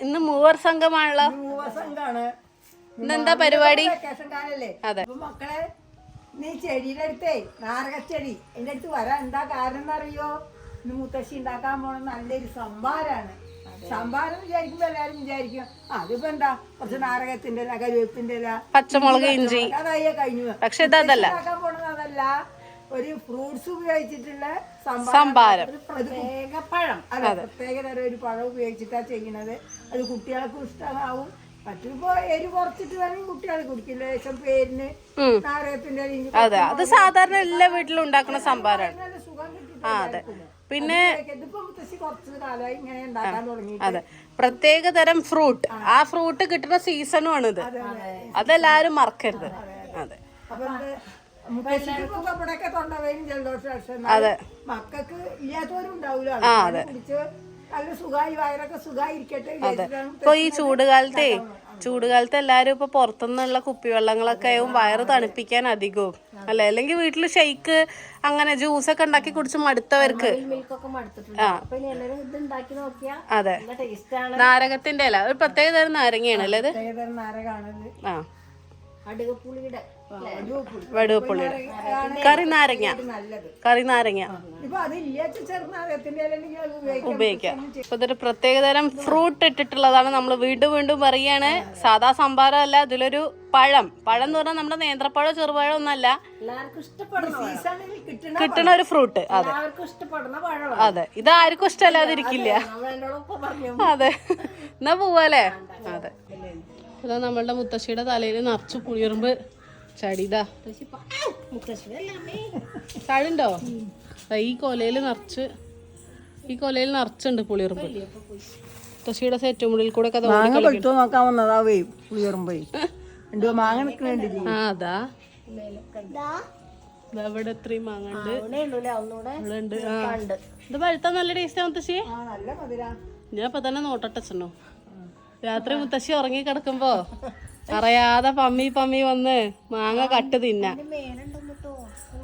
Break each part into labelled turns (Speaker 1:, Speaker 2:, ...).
Speaker 1: ഇന്ന് മൂവർ സംഘമാണല്ലോ.
Speaker 2: മൂവർ സംഘമാണ്
Speaker 1: ഇന്നെന്താ പരിപാടി?
Speaker 2: വെക്കേഷൻ കാലല്ലേ
Speaker 1: അതെ.
Speaker 2: അപ്പൊ മക്കളെ നീ ചെടിയുടെ അടുത്തേ നാരകച്ചെടി എന്റെ അടുത്ത് വരാൻ എന്താ കാരണം എന്നറിയോ? ഇന്ന് മുത്തശ്ശി ഉണ്ടാക്കാൻ പോണ നല്ലൊരു സംഭാരാണ്. സംഭാരം വിചാരിക്കുമ്പോ എല്ലാരും വിചാരിക്കും "ആ, അതിപ്പോ എന്താ? കുറച്ച് നാരകത്തിന്റെ ഇല കരുവേപ്പിന്റെ ഇല
Speaker 1: പച്ചമുളക് ഇഞ്ചി
Speaker 2: അതായി കഴിഞ്ഞു.
Speaker 1: പക്ഷെ ഇതല്ല
Speaker 2: ഉണ്ടാക്കാൻ പോണത് അതല്ല. ഒരു ഫ്രൂട്ട്സ് ഉപയോഗിച്ചിട്ടുള്ള
Speaker 1: സംഭാരം.
Speaker 2: പഴം. അതെ. പ്രത്യേക തരം ഒരു പഴം ഉപയോഗിച്ചിട്ടാ ചെയ്യുന്നത്. അത് കുട്ടികൾക്കും ഇഷ്ടമാവും. മറ്റിപ്പോ എരി കുറച്ചിട്ട് കുട്ടികൾ കുടിക്കില്ല. ലേശം പേരിന്
Speaker 1: ഉം.
Speaker 2: നാരകത്തിന്റെ
Speaker 1: അതെ. അത് സാധാരണ എല്ലാ വീട്ടിലും ഉണ്ടാക്കുന്ന സംഭാരമാണ്
Speaker 2: സുഖം
Speaker 1: അതെ. പിന്നെ അതെ. പ്രത്യേക തരം ഫ്രൂട്ട്. ആ. ഫ്രൂട്ട് കിട്ടുന്ന സീസണും ആണിത്. അതെല്ലാരും മറക്കരുത്. അതെ
Speaker 2: ഇവിടെയൊക്കെ തൊണ്ടവേനും ജലദോഷം
Speaker 1: അതെ.
Speaker 2: മക്കൾക്ക് ഇല്ലാത്തവരും ഉണ്ടാവില്ല
Speaker 1: അതെ.
Speaker 2: നല്ല സുഖമായി വയറൊക്കെ സുഖമായി ഇരിക്കട്ടെ
Speaker 1: ഇപ്പൊ ഈ ചൂടുകാലത്തെ ചൂടുകാലത്ത് എല്ലാരും ഇപ്പൊ പുറത്തുനിന്നുള്ള കുപ്പിവെള്ളങ്ങളൊക്കെ ആവും വയറ് തണുപ്പിക്കാൻ അധികവും അല്ലെ? അല്ലെങ്കിൽ വീട്ടിൽ ഷെയ്ക്ക് അങ്ങനെ ജ്യൂസ് ഒക്കെ ഉണ്ടാക്കി കുടിച്ച് മടുത്തവർക്ക്. അതെ. നാരകത്തിന്റെ അല്ല ഒരു പ്രത്യേക തരം നാരങ്ങയാണ് അല്ലേ ഇത്. ആ.
Speaker 3: അടുകപ്പുളിയുടെ
Speaker 1: വടുവപ്പുള്ളി കറി നാരങ്ങ. കറി നാരങ്ങ.
Speaker 2: ഉപയോഗിക്കാം.
Speaker 1: ഇപ്പൊ ഇതൊരു പ്രത്യേകതരം ഫ്രൂട്ട് ഇട്ടിട്ടുള്ളതാണ്. നമ്മൾ വീണ്ടും വീണ്ടും പറയാണ് സാധാ സംഭാരം അല്ല ഇതിലൊരു പഴം. പഴം എന്ന് പറഞ്ഞാൽ നമ്മുടെ നേന്ത്രപ്പഴം ചെറുപഴം ഒന്നല്ല
Speaker 2: കിട്ടണ
Speaker 1: ഒരു ഫ്രൂട്ട് അതെ. അതെ. ഇത് ആർക്കും ഇഷ്ടമല്ലാതിരിക്കില്ല അതെ എന്നാ പോവാലേ അതെ. ഇതാ നമ്മളുടെ മുത്തശ്ശിയുടെ തലയിൽ നിറച്ചു പുളിയുറുമ്പ് ചടിതാ. ചടുണ്ടോ? ഈ കൊലയിൽ നിറച്ച് ഈ കൊലയിൽ നിറച്ചുണ്ട് പുളിയുറുമ്പ്. മുത്തശ്ശിയുടെ സെറ്റ് ഉള്ളിൽ കൂടെ കഥ
Speaker 2: മാങ്ങ പഴുത്തോ നോക്കാൻ വന്നതാവേ പുളിയുറുമ്പേ. രണ്ടു മാങ്ങ
Speaker 1: ആ അതാ ഇവിടെ ഇത്രയും ഇവിടെ ഉണ്ട്. ഇത് പഴുത്താ നല്ല ടേസ്റ്റ് മുത്തശ്ശി? ഞാൻ ഇപ്പൊ തന്നെ നോട്ടട്ടച്ചനോ രാത്രി മുത്തശ്ശി ഉറങ്ങി കിടക്കുമ്പോ അറിയാതെ പമ്മി പമ്മി വന്ന് മാങ്ങ കട്ട് തിന്ന.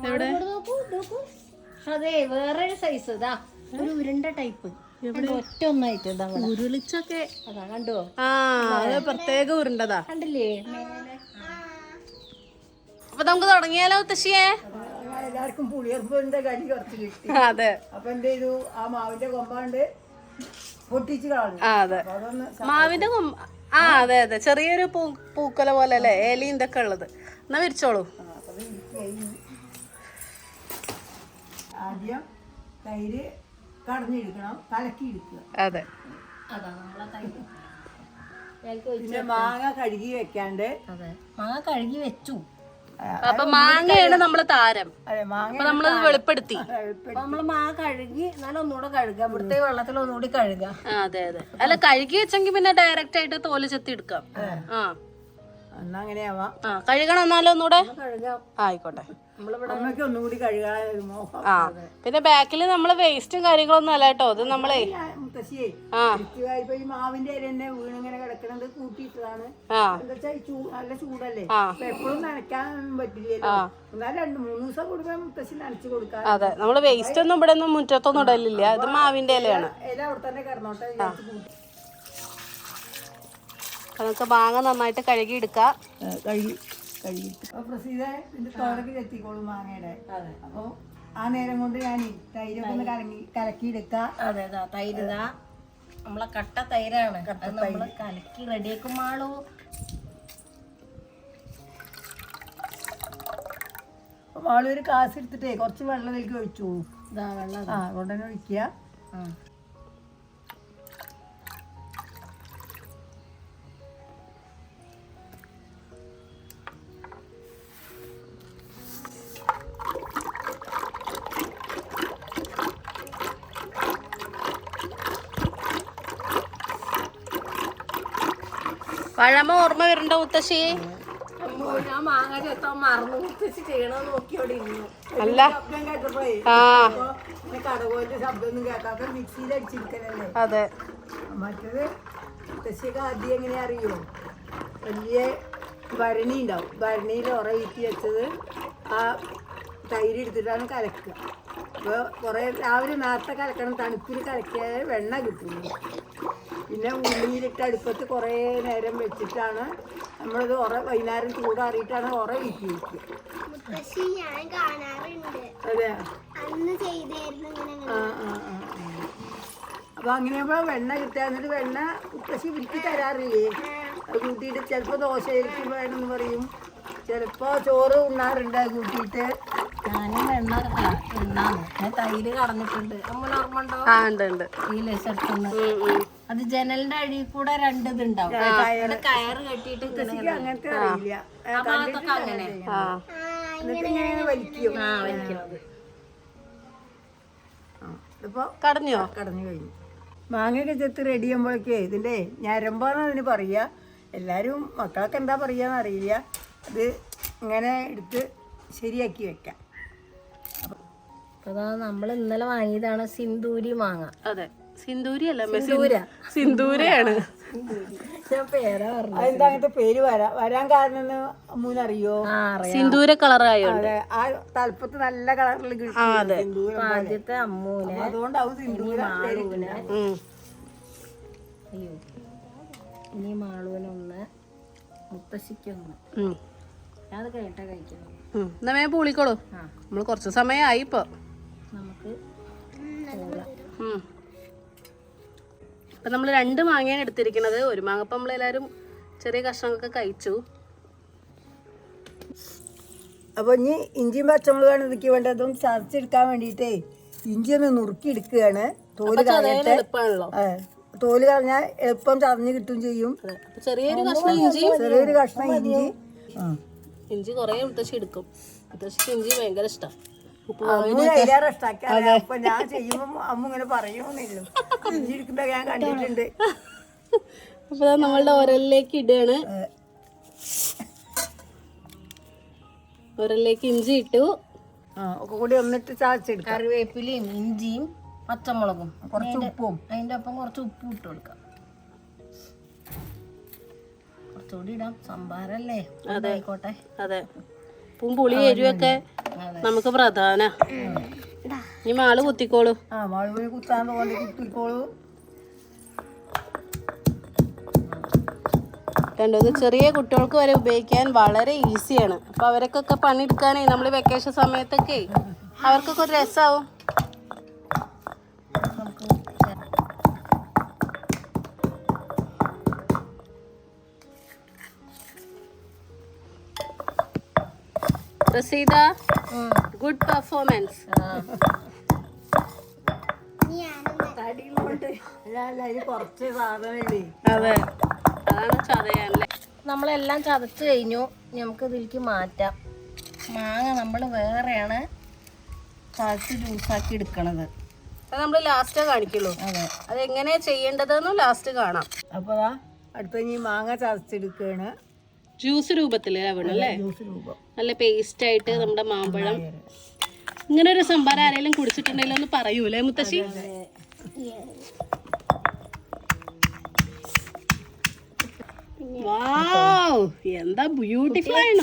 Speaker 1: എവിടെ?
Speaker 3: നോക്കൂ നോക്കൂ. അതെ വേറൊരു സൈസ് ഇതാ. ഒരു ഉരുണ്ട ടൈപ്പ് ഒറ്റ ഒന്നായിട്ട് ഇതാ ഇവിടെ.
Speaker 1: ഉരുളിച്ചൊക്കെ.
Speaker 3: അതാ കണ്ടോ?
Speaker 1: ആ അത് പ്രത്യേക ഉരുണ്ടതാ.
Speaker 3: കണ്ടില്ലേ?
Speaker 1: അപ്പൊ നമുക്ക് തുടങ്ങിയാലോ
Speaker 2: ഉത്തശ്ശിയെ? എല്ലാവർക്കും പുളിയുറുമ്പിന്റെ കടി കുറച്ച് കിട്ടി.
Speaker 1: അതെ.
Speaker 2: അപ്പൊ എന്ത് ചെയ്തു? ആ മാവിന്റെ കൊമ്പാണ്ട് പൊട്ടിച്ച് കളഞ്ഞു. അതൊന്ന്
Speaker 1: മാവിന്റെ കൊമ്പ് ആ അതെ അതെ. ചെറിയൊരു പൂ പൂക്കല പോലെ അല്ലേ ഏലിയും ഇതൊക്കെ ഉള്ളത്. എന്നാ വിരിച്ചോളൂ.
Speaker 2: ആദ്യം തൈര് കടഞ്ഞെടുക്കണം കലക്കി എടുക്കുക
Speaker 1: അതെ
Speaker 2: പിന്നെ മാങ്ങ കഴുകി വെക്കാണ്ട്
Speaker 3: അതെ. മാങ്ങ കഴുകി വെച്ചു.
Speaker 1: അപ്പൊ മാങ്ങയാണ് നമ്മൾ താരം.
Speaker 2: അതെ മാങ്ങ
Speaker 1: അപ്പൊ നമ്മളത് വെളിപ്പെടുത്തി.
Speaker 3: നമ്മൾ മാങ്ങ കഴുകി എന്നാലും ഒന്നുകൂടെ കഴുകാം. ഇവിടുത്തെ വെള്ളത്തിൽ ഒന്നുകൂടി
Speaker 1: കഴുകാം. അതെ അതെ. അല്ല കഴുകി വെച്ചെങ്കിൽ പിന്നെ ഡയറക്റ്റ് ആയിട്ട് തോൽ ചെത്തി എടുക്കാം. ആ.
Speaker 2: എന്നാ അങ്ങനെയാവാം.
Speaker 1: ആ കഴുകണം എന്നാലും ഒന്നുകൂടെ?
Speaker 3: കഴുകാം.
Speaker 1: ആയിക്കോട്ടെ.
Speaker 2: ഒന്നുകൂടി
Speaker 1: ആ പിന്നെ ബാക്കിൽ നമ്മൾ വേസ്റ്റും കാര്യങ്ങളൊന്നും അല്ല കേട്ടോ. അത് നമ്മളെ
Speaker 2: മാവിന്റെ തന്നെ വീണിങ്ങനെ കിടക്കണത് കൂട്ടിയിട്ടതാണ്. നല്ല ചൂടല്ലേ? എപ്പോഴും പറ്റില്ലല്ലോ. എന്നാൽ രണ്ട് മൂന്ന് ദിവസം മുത്തശ്ശി നനച്ചു
Speaker 1: അതെ നമ്മൾ വേസ്റ്റ് ഒന്നും ഇവിടെ ഒന്നും മുറ്റത്തൊന്നും ഇടലില്ല. ഇത് മാവിന്റെ ഇലയാണ്.
Speaker 2: ഇല അവിടെ തന്നെ കിടന്നോട്ടെ
Speaker 1: നമുക്ക് മാങ്ങ നന്നായിട്ട് കഴുകി എടുക്കാം
Speaker 2: കഴുകി കഴുകി അപ്പൊ പ്രസീത ഇതിന്റെ തോരക്ക് ചെത്തിക്കോളും മാങ്ങയുടെ. അപ്പോൾ ആ നേരം കൊണ്ട് ഞാൻ തൈരൊക്കെ ഒന്ന് കലങ്ങി കലക്കി എടുക്കാം
Speaker 3: അതെ അതാ തൈര് ഇതാ. നമ്മളെ കട്ട തൈരാണ്. അത് നമ്മൾ കലക്കി റെഡിയാക്കും മാളൂ.
Speaker 2: അപ്പൊ ആളൊരു കാസ് എടുത്തിട്ടേ കുറച്ച് വെള്ളം അതിലേക്ക് ഒഴിച്ചു
Speaker 3: ഇതാ വെള്ളം
Speaker 2: ആ കൊണ്ടുതന്നെ ഒഴിക്കുക.
Speaker 1: പഴമ ഓർമ്മ വരണ്ട മുത്തശ്ശി? അല്ല. ആ. അതെ.
Speaker 2: മറ്റത് ആദ്യം എങ്ങനെ അറിയോ? വലിയ ഭരണി ഉണ്ടാവും. ഭരണിയിൽ ഉറ വീട്ടി വെച്ചത് ആ തൈര് എടുത്തിട്ടാണ് കലക്കുക അപ്പോൾ കുറേ രാവിലെ നേരത്തെ കലക്കണം തണുപ്പിൽ കലക്കിയാൽ വെണ്ണ കിട്ടുള്ളൂ. പിന്നെ ഉള്ളിയിലിട്ട് അടുപ്പത്ത് കുറേ നേരം വെച്ചിട്ടാണ് നമ്മളിത് ഉറ വൈകുന്നേരം ചൂടാറിയിട്ടാണ് ഉറ വീട്ടി വയ്ക്കുക
Speaker 4: മുത്തശ്ശി ഞാൻ കാണാറുണ്ട്.
Speaker 2: അതെ.
Speaker 4: അന്ന് ചെയ്തായിരുന്നു
Speaker 2: ആ ആ ആ അപ്പോൾ അങ്ങനെയാകുമ്പോൾ വെണ്ണ കിട്ടുക. എന്നിട്ട് വെണ്ണ മുത്തശ്ശി ഉരുക്കി തരാറില്ലേ? അത് കൂട്ടിയിട്ട് ചിലപ്പോൾ ദോശ ഇരിക്കും വേണമെന്ന് പറയും. ചിലപ്പോൾ ചോറ് ഉണ്ണാറുണ്ട് അത് കൂട്ടിയിട്ട്.
Speaker 3: ഞാനും വെണ്ണ വെണ്ണാന്ന് ഞാൻ തൈര് കടന്നിട്ടുണ്ട്. നമ്മൾ ഓർമ്മ ഉണ്ടോ?
Speaker 1: ആ ഉണ്ട് ഉണ്ട്.
Speaker 3: ഈ
Speaker 1: ഉം.
Speaker 3: അത് ജനലിന്റെ അടിയിൽ കൂടെ രണ്ട് ഇതുണ്ടാവും. കയറ് കെട്ടിയിട്ട്
Speaker 2: അങ്ങനത്തെ അറിയില്ല. കണ്ടിട്ടുണ്ട് അങ്ങനെ. എന്നിട്ട് ഇങ്ങനെ വലിക്കും.
Speaker 3: ആ വലിക്കുന്നത്
Speaker 2: ഇതിപ്പോൾ
Speaker 1: കടഞ്ഞോ?
Speaker 2: കടഞ്ഞു കഴിഞ്ഞു. മാങ്ങയൊക്കെ ചെത്ത് റെഡി ചെയ്യുമ്പോഴൊക്കെ ഇതിന്റെ ഞരമ്പാന്ന് അതിന് പറയുക എല്ലാവരും മക്കളൊക്കെ എന്താ പറയുകയെന്ന് അറിയില്ല. അത് ഇങ്ങനെ എടുത്ത് ശരിയാക്കി വെക്കാം.
Speaker 3: അപ്പൊ അതാ നമ്മൾ ഇന്നലെ വാങ്ങിയതാണ് സിന്ദൂരി മാങ്ങ.
Speaker 1: അതെ. സിന്ദൂരി അല്ല
Speaker 3: സിന്ദൂര.
Speaker 1: സിന്ദൂരയാണ്.
Speaker 3: ഞാൻ പേരാ പറഞ്ഞു
Speaker 2: അതെന്താ അങ്ങനത്തെ പേര് വരാ വരാൻ കാരണം
Speaker 3: മൂന്ന് അറിയോ.
Speaker 1: സിന്ദൂര കളറായോ
Speaker 2: അതെ ആ തലപ്പത്ത് നല്ല കളറിൽ കിട്ടും.
Speaker 3: ആദ്യത്തെ അമ്മൂനെ.
Speaker 2: അതുകൊണ്ടാവും സിന്ദൂര
Speaker 3: ഇനി മാളൂനൊന്ന് മുത്തശ്ശിക്കൊന്ന്. ഞാൻ അത് കഴിഞ്ഞിട്ടാ കഴിക്കണം.
Speaker 1: എന്നാ വേഗം പൂളിക്കോളൂ. നമ്മൾ കുറച്ച് സമയമായി ഇപ്പൊ.
Speaker 3: നമുക്ക് പോകാം
Speaker 1: ഉം. ഇപ്പൊ നമ്മൾ രണ്ട് മാങ്ങയാണ് എടുത്തിരിക്കുന്നത്. ഒരു മാങ്ങപ്പം നമ്മളെല്ലാവരും ചെറിയ കഷ്ണങ്ങളൊക്കെ കഴിച്ചു.
Speaker 2: അപ്പോൾ ഇനി ഇഞ്ചിയും പച്ചമുളകാണ് ഇതൊക്കെ വേണ്ടതും. ചതച്ചെടുക്കാൻ വേണ്ടിയിട്ടേ ഇഞ്ചി ഒന്ന് നുറുക്കി എടുക്കുകയാണ്. തോൽ കളഞ്ഞിട്ട്. തോൽ കളഞ്ഞാൽ എളുപ്പം ചതഞ്ഞ് കിട്ടും ചെയ്യും.
Speaker 1: ചെറിയൊരു കഷ്ണം ഇഞ്ചി
Speaker 2: ചെറിയൊരു കഷ്ണം ഇഞ്ചി.
Speaker 1: ഇഞ്ചി കുറേ മുത്തശ്ശി എടുക്കും. മുത്തശ്ശിക്ക് ഇഞ്ചി ഭയങ്കര ഇഷ്ടം. ഉപ്പ്
Speaker 2: അമ്മ അതിലേറെ. അപ്പൊ ഞാൻ ചെയ്യുമ്പോ അമ്മ ഇങ്ങനെ പറയുമെന്നില്ലോ ഇഞ്ചി എടുക്കുന്ന ഞാൻ കണ്ടിട്ടുണ്ട്.
Speaker 1: അപ്പൊ നമ്മളുടെ ഒരലിലേക്ക് ഇടുകയാണ്. ഒരലിലേക്ക് ഇഞ്ചി ഇട്ടു.
Speaker 2: ഒക്കെ കൂടി ഒന്നിട്ട് ചതച്ചെടുക്കാം.
Speaker 3: കറിവേപ്പിലയും ഇഞ്ചിയും പച്ചമുളകും.
Speaker 2: കുറച്ച് ഉപ്പും.
Speaker 3: അതിന്റെ ഒപ്പം കുറച്ച് ഉപ്പ് ഇട്ട് കൊടുക്കാം. കുറച്ചുകൂടി ഇടാം. സംഭാരല്ലേ? ആയിക്കോട്ടെ
Speaker 1: അതെ. ഉപ്പും പുളി എരിവൊക്കെ
Speaker 3: അതെ
Speaker 1: നമുക്ക് പ്രധാന. ഈ മാൾ കുത്തിക്കോളൂ.
Speaker 2: ആ മുളകിന് കുത്താൻ തോന്നി കുത്തിക്കോളൂ.
Speaker 1: കണ്ടോ ഇത് ചെറിയ കുട്ടികൾക്ക് വരെ ഉപയോഗിക്കാൻ വളരെ ഈസിയാണ് അപ്പൊ പണി പണിയെടുക്കാനേ നമ്മൾ വെക്കേഷൻ സമയത്തൊക്കെ. അവർക്കൊക്കെ ഒരു രസമാവും
Speaker 3: ഉം.
Speaker 1: ഗുഡ് പെർഫോമൻസ് അതെ. അതാണ് ചതയാനല്ലേ
Speaker 3: നമ്മളെല്ലാം ചതച്ച് കഴിഞ്ഞു. നമുക്ക് ഇതിലേക്ക് മാറ്റാം. മാങ്ങ നമ്മൾ വേറെയാണ് ചതച്ച് ജ്യൂസാക്കി എടുക്കണത്.
Speaker 1: അത് നമ്മൾ ലാസ്റ്റേ കാണിക്കുള്ളൂ.
Speaker 3: അതെ.
Speaker 1: അത് എങ്ങനെയാ ചെയ്യേണ്ടതെന്ന് ലാസ്റ്റ് കാണാം.
Speaker 2: അപ്പോൾ അടുത്ത ഇനി മാങ്ങ ചതച്ചെടുക്കുകയാണ്
Speaker 1: ജ്യൂസ് അല്ലേ? നല്ല പേസ്റ്റ് ആയിട്ട് നമ്മുടെ മാമ്പഴം. ഇങ്ങനെ ഒരു സംഭാരം ആരെങ്കിലും കുടിച്ചിട്ടുണ്ടെങ്കിലും ഒന്ന് പറയൂലേ മുത്തശ്ശി? വാവ് എന്താ ബ്യൂട്ടിഫുൾ ആണ്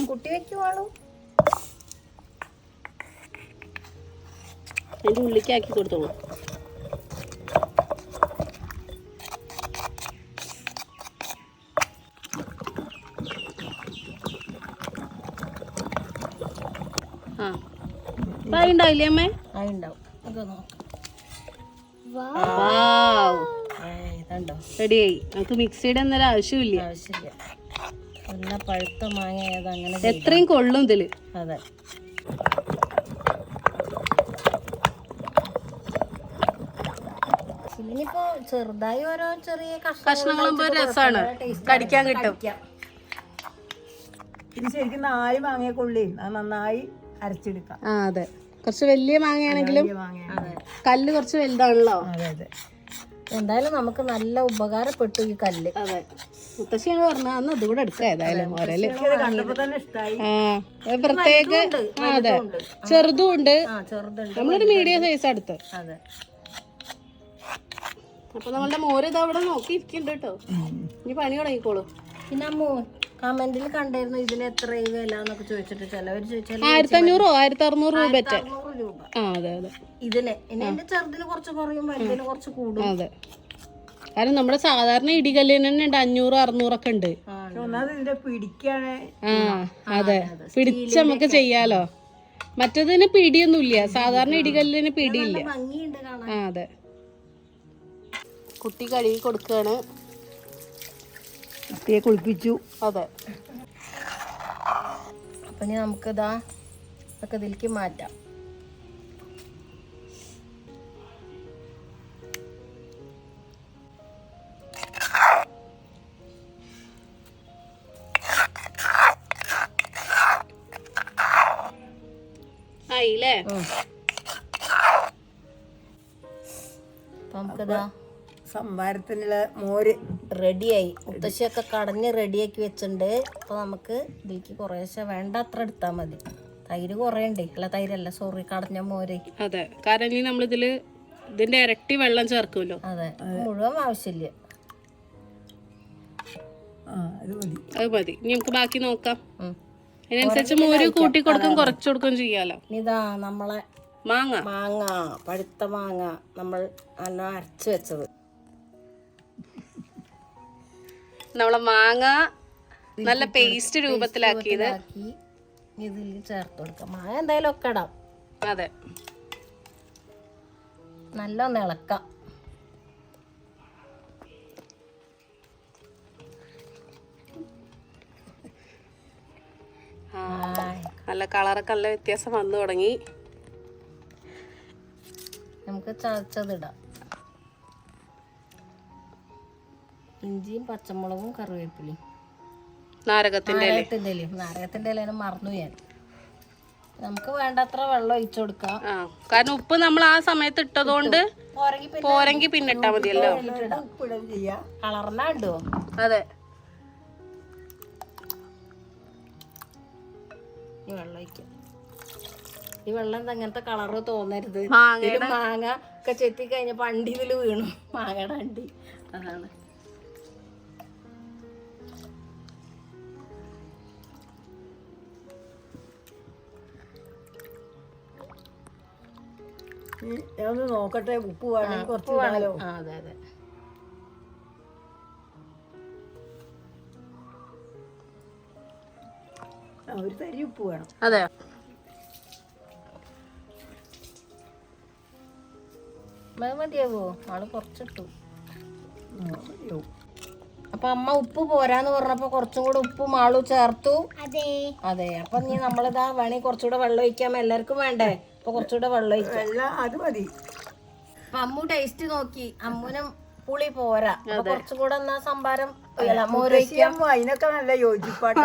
Speaker 1: അതിന്റെ ഉള്ളിക്കാക്കി കൊടുത്തോളൂ. ആ. ഉണ്ടാവില്ലേ അമ്മേ? റെഡിയായി. നമുക്ക് മിക്സിയുടെ ഒന്നും ആവശ്യമില്ല.
Speaker 3: നല്ല പഴുത്ത മാങ്ങ അങ്ങനെ
Speaker 1: എത്രയും കൊള്ളും ഇതിൽ.
Speaker 3: അതെ. ഇനിയിപ്പോ ചെറുതായി ഓരോ ചെറിയ
Speaker 1: കഷ്ണങ്ങളും രസാണ്. കടിക്കാൻ കിട്ടും.
Speaker 2: ഇത് ശരിക്കും നാല് വാങ്ങിയ കൊള്ളി അത് നന്നായി അരച്ചെടുക്കാം.
Speaker 1: ആ അതെ. കുറച്ച് വലിയ മാങ്ങയാണെങ്കിലും കല്ല് കുറച്ച് വലുതാണല്ലോ?
Speaker 2: അതെ അതെ.
Speaker 3: എന്തായാലും നമുക്ക് നല്ല ഉപകാരപ്പെട്ടു ഈ കല്ല്.
Speaker 1: അതെ. മുത്തശ്ശിയാണ് പറഞ്ഞ അന്ന് അതുകൂടെ എടുക്കാം ഏതായാലും ഓരൽ. പ്രത്യേക അതെ. ചെറുതും ഉണ്ട്.
Speaker 3: ആ ചെറുതുണ്ട്
Speaker 1: നമ്മളൊരു മീഡിയം സൈസ് അടുത്ത്.
Speaker 3: അതെ.
Speaker 1: അപ്പൊ നമ്മളുടെ മോര് ഇതവിടെ അവിടെ നോക്കി ഇരിക്കുന്നുണ്ട് കേട്ടോ ഇനി പണി തുടങ്ങിക്കോളൂ.
Speaker 3: പിന്നെ അമ്മു കമന്റിൽ കണ്ടായിരുന്നു ഇതിന് എത്ര വില എന്നൊക്കെ ചോദിച്ചിട്ട് ചിലവർ ചോദിച്ചാൽ
Speaker 1: ആയിരത്തി അഞ്ഞൂറോ ആയിരത്തി അറുന്നൂറ് രൂപ
Speaker 3: രൂപ.
Speaker 1: ആ അതെ അതെ.
Speaker 3: ഇതിന് ഇനി എന്റെ ചെറുതിന് കുറച്ച് കുറയും വലുതിന് കുറച്ച് കൂടും.
Speaker 1: അതെ. കാരണം നമ്മുടെ സാധാരണ ഇടികല്ലിന് തന്നെ ഉണ്ട് അഞ്ഞൂറ് അറുന്നൂറൊക്കെ ഉണ്ട്. ആ അതെ. പിടിച്ച് നമുക്ക് ചെയ്യാലോ? മറ്റേതിന് പിടിയൊന്നുമില്ല. സാധാരണ ഇടികല്ലിന് പിടിയില്ല. ആ അതെ. കുട്ടി കഴുകി കൊടുക്കുകയാണ്.
Speaker 2: കുട്ടിയെ കുളിപ്പിച്ചു.
Speaker 1: അതെ.
Speaker 3: അപ്പൊ ഇനി നമുക്കിതാ ഇതൊക്കെ ഇതിലേക്ക് മാറ്റാം.
Speaker 1: ആയില്ലേ?
Speaker 3: നമുക്കിതാ
Speaker 2: സംഭാരത്തിനുള്ള മോര്
Speaker 3: റെഡിയായി. മുത്തശ്ശിയൊക്കെ കടഞ്ഞ് റെഡിയാക്കി വെച്ചിട്ടുണ്ട്. അപ്പോൾ നമുക്ക് ഇതിലേക്ക് കുറേശ്ശെ വേണ്ട അത്ര എടുത്താൽ മതി. തൈര് കുറേ ഉണ്ട് അല്ല തൈരല്ല സോറി കടഞ്ഞ മോര്.
Speaker 1: അതെ. കാരണം ഇനി ഇതിൽ ഇതിന്റെ ഇരട്ടി വെള്ളം ചേർക്കുമല്ലോ
Speaker 3: അതെ. മുഴുവൻ ആവശ്യമില്ല.
Speaker 2: ആ അത് മതി.
Speaker 1: ഇനി നമുക്ക് ബാക്കി നോക്കാം. അതിനനുസരിച്ച് മോര് കൂട്ടി കൊടുക്കും കുറച്ചു കൊടുക്കും ചെയ്യാലോ.
Speaker 3: ഇതാ നമ്മളെ
Speaker 1: മാങ്ങ.
Speaker 3: മാങ്ങ പഴുത്ത മാങ്ങ നമ്മൾ നല്ല അരച്ചു വെച്ചത്.
Speaker 1: നമ്മളെ മാങ്ങ നല്ല പേസ്റ്റ് രൂപത്തിലാക്കിയത്
Speaker 3: ഇതിൽ ചേർത്ത് കൊടുക്കാം മാങ്ങ എന്തായാലും ഒക്കെ ഇടാം.
Speaker 1: അതെ.
Speaker 3: നല്ല ഇളക്കാം.
Speaker 1: നല്ല കളറൊക്കെ നല്ല വ്യത്യാസം വന്നു തുടങ്ങി.
Speaker 3: നമുക്ക് ചതച്ചതിടാം ഇഞ്ചിയും പച്ചമുളകും കറിവേപ്പിലയും.
Speaker 1: നാരകത്തിന്റെ ഇല.
Speaker 3: നാരകത്തിന്റെ ഇലയും. നാരകത്തിന്റെ ഇലേനെ മറന്നു ഞാൻ. നമുക്ക് വേണ്ടത്ര വെള്ളം ഒഴിച്ചു കൊടുക്കാം.
Speaker 1: കാരണം ഉപ്പ് നമ്മൾ ആ സമയത്ത് ഇട്ടതുകൊണ്ട് പോരങ്കി പിന്നെ ഇട്ടാ മതിയല്ലോ.
Speaker 3: കളറിനാ ഇടുവോ?
Speaker 1: അതെ.
Speaker 3: ഈ വെള്ളം ഒഴിക്കാം. ഈ വെള്ളം എന്താ അങ്ങനത്തെ കളറ് തോന്നരുത്. മാങ്ങ ഒക്കെ ചെത്തി കഴിഞ്ഞപ്പോ അണ്ടി വീണു. മാങ്ങയുടെ അണ്ടി. അതാണ്.
Speaker 2: ഒന്ന് നോക്കട്ടെ ഉപ്പ് വേണമെങ്കിൽ കുറച്ച്
Speaker 3: ആ അതെ അതെ.
Speaker 2: ആ, ഒരു തരി ഉപ്പ് വേണം.
Speaker 1: അതെ.
Speaker 3: മതിയാവോ? ആൾ കുറച്ചിട്ടു. അപ്പൊ അമ്മ ഉപ്പ് പോരാന്ന് പറഞ്ഞപ്പോ കുറച്ചും കൂടെ ഉപ്പ് മാളു ചേർത്തു.
Speaker 4: അതെ.
Speaker 3: അതെ അപ്പൊ നീ നമ്മളിതാ വേണേ കുറച്ചുകൂടെ വെള്ളം ഒഴിക്കാം എല്ലാവർക്കും വേണ്ടേ? അപ്പൊ കുറച്ചുകൂടെ വെള്ളം
Speaker 2: അത് മതി.
Speaker 3: അപ്പൊ അമ്മു ടേസ്റ്റ് നോക്കി. അമ്മുനും പുളി പോരാ. കുറച്ചുകൂടെ കുറച്ചും കൂടെ എന്നാ സംഭാരം
Speaker 2: അതിനൊക്കെ നല്ല യോജിപ്പാട്ടോ.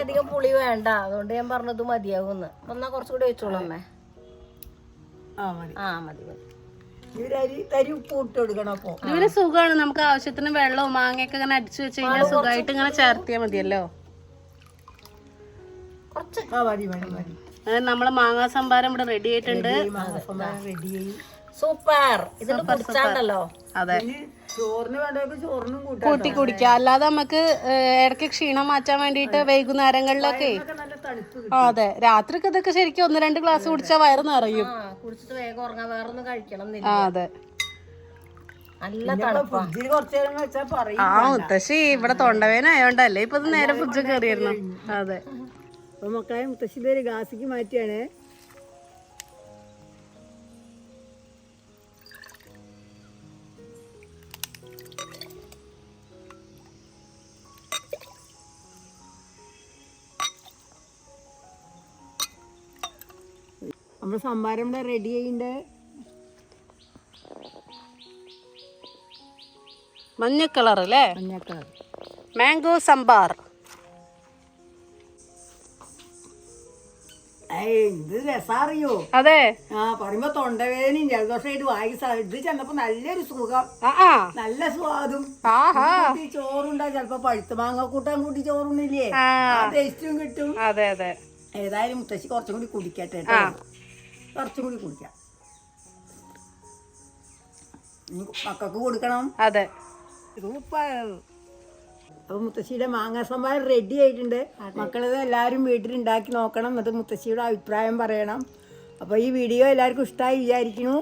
Speaker 3: അധികം പുളി വേണ്ട. അതുകൊണ്ട് ഞാൻ പറഞ്ഞത് മതിയാവുന്ന് അപ്പൊ എന്നാ കുറച്ചുകൂടെ വെച്ചോളൂ അമ്മേ.
Speaker 2: ആ മതി.
Speaker 3: മതി
Speaker 1: ഇതിന് സുഖമാണ്. നമുക്ക് ആവശ്യത്തിന് വെള്ളവും മാങ്ങയൊക്കെ ഇങ്ങനെ അടിച്ചു വെച്ച് കഴിഞ്ഞാൽ സുഖമായിട്ട് ഇങ്ങനെ ചേർത്തിയാ മതിയല്ലോ.
Speaker 3: കുറച്ച്.
Speaker 2: ആ മതി മതി മതി.
Speaker 1: നമ്മളെ മാങ്ങാ സംഭാരം ഇവിടെ റെഡി ആയിട്ടുണ്ട്.
Speaker 2: റെഡിയായി
Speaker 3: സൂപ്പർ.
Speaker 1: അതെ.
Speaker 2: കൂട്ടാം
Speaker 1: കുടിക്കാം. അല്ലാതെ നമുക്ക് ഇടയ്ക്ക് ക്ഷീണം മാറ്റാൻ വേണ്ടിയിട്ട് വൈകുന്നേരങ്ങളിലൊക്കെ അതെ. രാത്രിക്ക് ഇതൊക്കെ ശരിക്കും ഒന്ന് രണ്ട് ഗ്ലാസ് കുടിച്ചാൽ വയറ് നിറയും.
Speaker 3: കുടിച്ചിട്ട് വേഗം ഉറങ്ങാൻ വേറെ ഒന്നും കഴിക്കണം
Speaker 1: അതെ. ആ മുത്തശ്ശി ഇവിടെ തൊണ്ടവേനായോണ്ടല്ലേ ഇപ്പൊ ഇത് നേരെ ഫ്രിഡ്ജ് കയറിയിരുന്നു അതെ.
Speaker 2: അപ്പൊ മക്കളെ മുത്തശ്ശിന്റെ ഒരു ഗാസിക്ക് മാറ്റിയാണ്. നമ്മൾ സംഭാരം ഇവിടെ റെഡി ചെയ്യുന്നുണ്ട്
Speaker 1: മഞ്ഞ കളർ അല്ലേ?
Speaker 2: മഞ്ഞ കളർ.
Speaker 1: മാംഗോ സംഭാർ
Speaker 2: ഇത് രസാറിയോ
Speaker 1: അതെ.
Speaker 2: ആ പറയുമ്പോ തൊണ്ടവേദനയും ജലദോഷമായിട്ട് വായി ഇത് ചെന്നപ്പോ നല്ലൊരു സുഖം. നല്ല സ്വാദും. ചോറുണ്ടാ ചെലപ്പോ പഴുത്ത മാങ്ങ കൂട്ടാൻ കൂട്ടി ചോറുണ്ടില്ലേ? ടേസ്റ്റും കിട്ടും.
Speaker 1: അതെ അതെ.
Speaker 2: ഏതായാലും മുത്തശ്ശി കുറച്ചും കൂടി കുടിക്കട്ടെ കേട്ടോ. കുറച്ചും കൂടി കുടിക്കാം. മക്കൾക്ക് കൊടുക്കണം.
Speaker 1: അതെ.
Speaker 2: സൂപ്പർ. അപ്പൊ മുത്തശ്ശിയുടെ മാങ്ങ സംഭാരം റെഡി ആയിട്ടുണ്ട്. മക്കളത് എല്ലാവരും വീട്ടിൽ ഉണ്ടാക്കി നോക്കണം എന്നിട്ട് മുത്തശ്ശിയുടെ അഭിപ്രായം പറയണം. അപ്പൊ ഈ വീഡിയോ എല്ലാവർക്കും ഇഷ്ടമായി വിചാരിക്കുന്നു.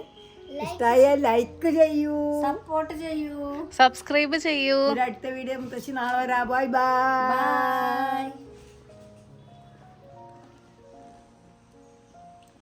Speaker 2: ഇഷ്ടമായാൽ ലൈക്ക് ചെയ്യൂ.
Speaker 3: സപ്പോർട്ട് ചെയ്യൂ.
Speaker 1: സബ്സ്ക്രൈബ് ചെയ്യൂ.
Speaker 2: അടുത്ത വീഡിയോ മുത്തശ്ശി നാളെ വരാ. Bye bye